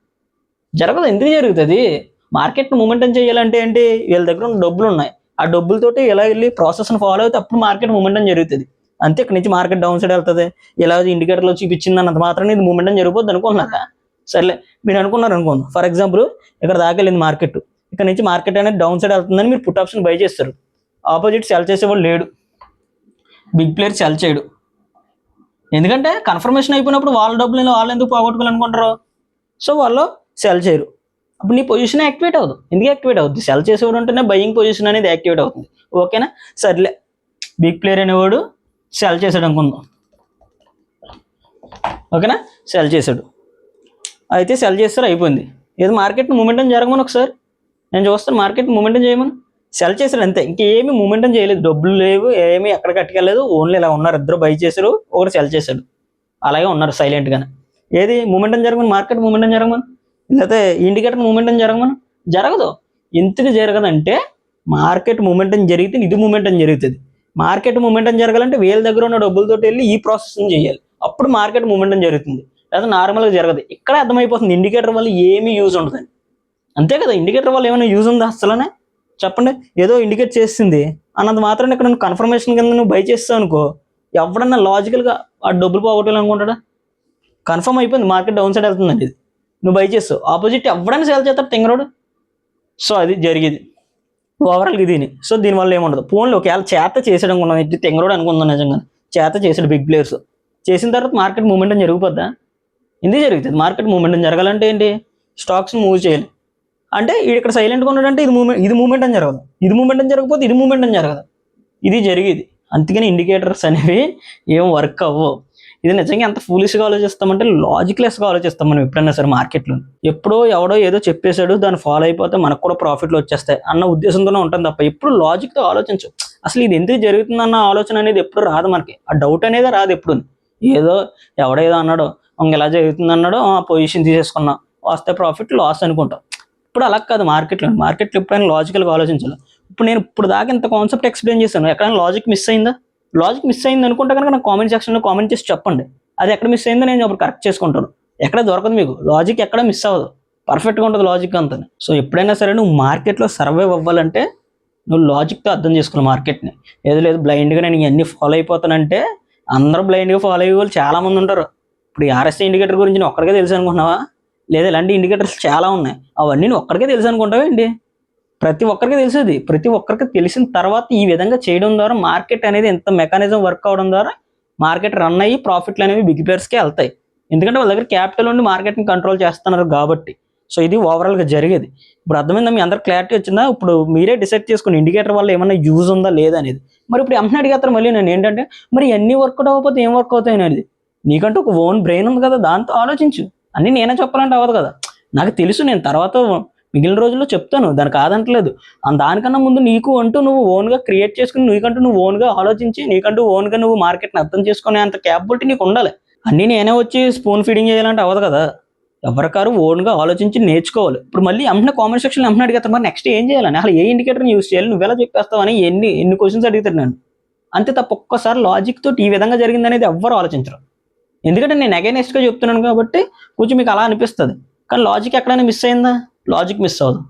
జరగదు. ఎందుకు జరుగుతుంది? మార్కెట్ మూమెంటం చేయాలంటే ఏంటి? వీళ్ళ దగ్గర ఉన్న డబ్బులు ఉన్నాయి. ఆ డబ్బులతోటి ఇలా వెళ్ళి ప్రాసెస్ని ఫాలో అయితే అప్పుడు మార్కెట్ మూమెంటం జరుగుతుంది. అంతే ఇక్కడ నుంచి మార్కెట్ డౌన్ సైడ్ వెళ్తుంది. ఇలా ఇండికేటర్లో చూపించింది అన్నంత మాత్రం ఇది మూమెంటం జరిగిపోద్ది అనుకుంటున్నారా? సర్లే మీరు అనుకున్నారు అనుకోండి. ఫర్ ఎగ్జాంపుల్ ఇక్కడ దాకా వెళ్ళింది మార్కెట్ ఇక్కడ నుంచి మార్కెట్ అనేది డౌన్ సైడ్ వెళ్తుందని మీరు పుట్ ఆప్షన్ బై చేస్తారు. ఆపోజిట్ సెల్ చేసేవాళ్ళు లేడు. బిగ్ ప్లేయర్ సెల్ చేయడు. ఎందుకంటే కన్ఫర్మేషన్ అయిపోయినప్పుడు వాళ్ళ డబ్బులు వాళ్ళు ఎందుకు పోగొట్టుకోవాలనుకుంటారు? సో వాళ్ళు సెల్ చేయరు. అప్పుడు నీ పొజిషన్ యాక్టివేట్ అవ్వదు. ఎందుకు యాక్టివేట్ అవుతుంది సెల్ చేసేవాడు ఉంటేనే బయింగ్ పొజిషన్ అనేది యాక్టివేట్ అవుతుంది. ఓకేనా సర్లే. బిగ్ ప్లేయర్ అనేవాడు సెల్ చేసాడు అనుకుందాం. ఓకేనా సెల్ చేశాడు. అయితే సెల్ చేస్తారు అయిపోయింది. ఏదో మార్కెట్ మూమెంటం జరగమని ఒకసారి. నేను చూస్తాను మార్కెట్ మూమెంటం చేయమని. సెల్ చేశాడు అంతే. ఇంకేమి మూమెంటం చేయలేదు. డబ్బులు లేవు ఏమీ ఎక్కడ కట్టుకెళ్ళలేదు. ఓన్లీ ఇలా ఉన్నారు. ఇద్దరు బై చేశారు ఒకటి సెల్ చేశాడు. అలాగే ఉన్నారు సైలెంట్గానే ఏది? మూమెంటం జరగమని? మార్కెట్ మూమెంటం జరగమని? లేకపోతే ఇండికేటర్ మూమెంటం జరగమని? జరగదు. ఎందుకు జరగదంటే మార్కెట్ మూమెంటం జరిగితే ఇది మూమెంటం జరుగుతుంది. మార్కెట్ మూమెంటం జరగాలంటే వీళ్ళ దగ్గర ఉన్న డబ్బులతో వెళ్ళి ఈ ప్రాసెస్ని చేయాలి. అప్పుడు మార్కెట్ మూమెంటం జరుగుతుంది. లేదా నార్మల్గా జరగదు. ఇక్కడ అర్థమైపోతుంది. ఇండికేటర్ వల్ల ఏమీ యూజ్ ఉండదు. అంతే కదా. ఇండికేటర్ వల్ల ఏమైనా యూజ్ ఉందా అసలనే? చెప్పండి. ఏదో ఇండికేట్ చేసింది. అన్నది మాత్రం ఇక్కడ నువ్వు కన్ఫర్మేషన్ కింద నువ్వు బై చేస్తావు అనుకో ఎవడన్నా లాజికల్గా ఆ డబ్బులు పోగొట్టాలనుకుంటాడా కన్ఫర్మ్ అయిపోయింది. మార్కెట్ డౌన్ సైడ్ వెళ్తుందండి ఇది. నువ్వు బై చేస్తావు. ఆపోజిట్ ఎవడన్నా సేల్ చేస్తాడు తెంగరోడు సో అది జరిగేది. ఓవరాల్ దీని సో దీనివల్ల ఏముండదు ఫోన్లో ఒకవేళ చేత చేసాడు అనుకున్నాను ఇది తెంగరోడు అనుకుందాం నిజంగా చేత చేసాడు బిగ్ ప్లేయర్స్ చేసిన తర్వాత మార్కెట్ మూమెంటం జరిగిపోద్దా ఎందుకు జరుగుతుంది? మార్కెట్ మూమెంట్ జరగాలంటే ఏంటి? స్టాక్స్ మూవ్ చేయాలి. అంటే ఇక్కడ సైలెంట్గా ఉన్నాడంటే ఇది మూమెంట్ ఇది మూమెంట్ అని జరగదు. ఇది మూమెంట్ అని జరగకపోతే ఇది మూమెంట్ అని జరగదు. ఇది జరిగేది. అందుకని ఇండికేటర్స్ అనేవి ఏం వర్క్ అవ్వవు. ఇది నిజంగా ఎంత ఫూలిష్గా ఆలోచిస్తామంటే లాజిక్లెస్గా ఆలోచిస్తాం మనం ఎప్పుడైనా సరే మార్కెట్లో ఎప్పుడో ఎవడో ఏదో చెప్పేశాడు దాన్ని ఫాలో అయిపోతే మనకు కూడా ప్రాఫిట్లు వచ్చేస్తాయి అన్న ఉద్దేశంతోనే ఉంటుంది తప్ప ఎప్పుడు లాజిక్తో ఆలోచించు. అసలు ఇది ఎందుకు జరుగుతుందన్న ఆలోచన అనేది ఎప్పుడు రాదు మనకి. ఆ డౌట్ అనేది రాదు ఎప్పుడు ఏదో ఎవడేదో అన్నాడో ఇంక ఇలా జరుగుతుంది అన్నాడో ఆ పొజిషన్ తీసేసుకున్నా వస్తే ప్రాఫిట్ లాస్ అనుకుంటాం. ఇప్పుడు అలా కాదు మార్కెట్లో. మార్కెట్లో ఎప్పుడైనా లాజికల్గా ఆలోచించాలి? ఇప్పుడు నేను ఇప్పుడు దాకా ఇంత కాన్సెప్ట్ ఎక్స్ప్లెయిన్ చేశాను. ఎక్కడైనా లాజిక్ మిస్ అయిందా? లాజిక్ మిస్ అయింది అనుకుంటే కనుక నాకు కామెంట్ సెక్షన్లో కామెంట్ చేసి చెప్పండి. అది ఎక్కడ మిస్ అయిందో నేను అప్పుడు కరెక్ట్ చేసుకుంటాను. ఎక్కడ దొరకదు మీకు. లాజిక్ ఎక్కడ మిస్ అవ్వదు. పర్ఫెక్ట్గా ఉంటుంది లాజిక్ అంతా. సో ఎప్పుడైనా సరే నువ్వు మార్కెట్లో సర్వైవ్ అవ్వాలంటే నువ్వు లాజిక్తో అర్థం చేసుకోవాలి మార్కెట్ని. ఏదో లేదు బ్లైండ్గా నేను ఇవన్నీ ఫాలో అయిపోతానంటే అందరూ బ్లైండ్గా ఫాలో అయ్యే వాళ్ళు చాలామంది ఉంటారు. ఇప్పుడు ఆర్ఎస్ఐ ఇండికేటర్ గురించి నేను ఒక్కడికే తెలుసు అనుకుంటున్నావా? లేదా ఇలాంటి ఇండికేటర్స్ చాలా ఉన్నాయి. అవన్నీ ఒక్కడికే తెలుసు అనుకుంటావేంటి ప్రతి ఒక్కరికి తెలిసేది. ప్రతి ఒక్కరికి తెలిసిన తర్వాత ఈ విధంగా చేయడం ద్వారా మార్కెట్ అనేది ఎంత మెకానిజం వర్క్ అవడం ద్వారా మార్కెట్ రన్ అయ్యి ప్రాఫిట్లు అనేవి బిగ్ ప్లేయర్స్కే వెళ్తాయి. ఎందుకంటే వాళ్ళ దగ్గర క్యాపిటల్ ఉండి మార్కెట్ని కంట్రోల్ చేస్తున్నారు కాబట్టి. సో ఇది ఓవరాల్గా జరిగేది. ఇప్పుడు అర్థమైందా? మీ అందరు క్లారిటీ వచ్చిందా? ఇప్పుడు మీరే డిసైడ్ చేసుకుని ఇండికేటర్ వల్ల ఏమైనా యూజ్ ఉందా లేదా అనేది. మరి ఇప్పుడు ఎంతనే అడిగేస్తారు మళ్ళీ నేను ఏంటంటే మరి ఎన్ని వర్కౌట్ అవ్వకపోతే ఏం వర్క్ అవుతాయి అనేది నీకంటూ ఒక ఓన్ బ్రెయిన్ ఉంది కదా దాంతో ఆలోచించు. అన్నీ నేనే చెప్పాలంటే అవ్వదు కదా. నాకు తెలుసు నేను తర్వాత మిగిలిన రోజుల్లో చెప్తాను దాని కాదంటలేదు. దానికన్నా ముందు నీకు అంటూ నువ్వు ఓన్గా క్రియేట్ చేసుకుని నీకంటూ నువ్వు ఓన్గా ఆలోచించి నీకంటూ ఓన్గా నువ్వు మార్కెట్ని అర్థం చేసుకునే అంత క్యాపబిలిటీ నీకు ఉండాలి. అన్నీ నేనే వచ్చి స్పూన్ ఫీడింగ్ చేయాలంటే అవ్వదు కదా. ఎవరికారు ఓన్గా ఆలోచించి నేర్చుకోవాలి. ఇప్పుడు మళ్ళీ వెంటనే కామెంట్ సెక్షన్లో అమ్మిన అడిగేస్తారు మరి నెక్స్ట్ ఏం చేయాలని అసలు ఏ ఇండికేటర్ని యూస్ చేయాలి? నువ్వు ఎలా చెప్పేస్తావని ఎన్ని ఎన్ని క్వశ్చన్స్ అడుగుతారు నేను. అంతే తప్ప ఒక్కసారి లాజిక్ తోటి ఈ విధంగా జరిగింది అనేది ఎవ్వరు ఆలోచించరు. ఎందుకంటే నేను అగైనెస్ట్గా చెప్తున్నాను కాబట్టి కొంచెం మీకు అలా అనిపిస్తుంది. కానీ లాజిక్ ఎక్కడైనా మిస్ అయిందా? లాజిక్ మిస్ అవ్వదు.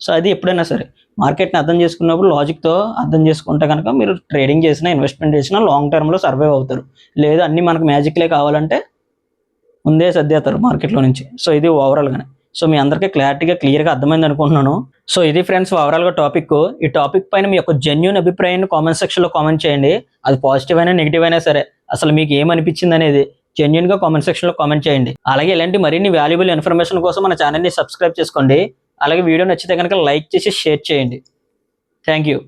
సో అది ఎప్పుడైనా సరే. మార్కెట్ని అర్థం చేసుకున్నప్పుడు లాజిక్తో అర్థం చేసుకుంటే కనుక మీరు ట్రేడింగ్ చేసినా ఇన్వెస్ట్మెంట్ చేసినా లాంగ్ టర్మ్లో సర్వైవ్ అవుతారు. లేదు అన్నీ మనకు మ్యాజిక్లే కావాలంటే ముందే సర్దేస్తారు మార్కెట్లో నుంచి. సో ఇది ఓవరాల్గానే సో మీ అందరికీ క్లారిటీగా క్లియర్గా అర్థమైంది అనుకుంటున్నాను. సో ఇది ఫ్రెండ్స్ ఓవరాల్గా టాపిక్ ఈ టాపిక్ పైన మీ యొక్క జెన్యున్ అభిప్రాయాన్ని కామెంట్ సెక్షన్లో కామెంట్ చేయండి. అది పాజిటివ్ అయినా నెగిటివ్ అయినా సరే. అసలు మీకు ఏమనిపించింది అనేది జెన్యున్గా కామెంట్ సెక్షన్లో కామెంట్ చేయండి. అలాగే ఇలాంటి మరిన్ని వాల్యుబుల్ ఇన్ఫర్మేషన్ కోసం మన ఛానల్ని సబ్స్క్రైబ్ చేసుకోండి. అలాగే వీడియో నచ్చితే కనుక లైక్ చేసి షేర్ చేయండి. Thank you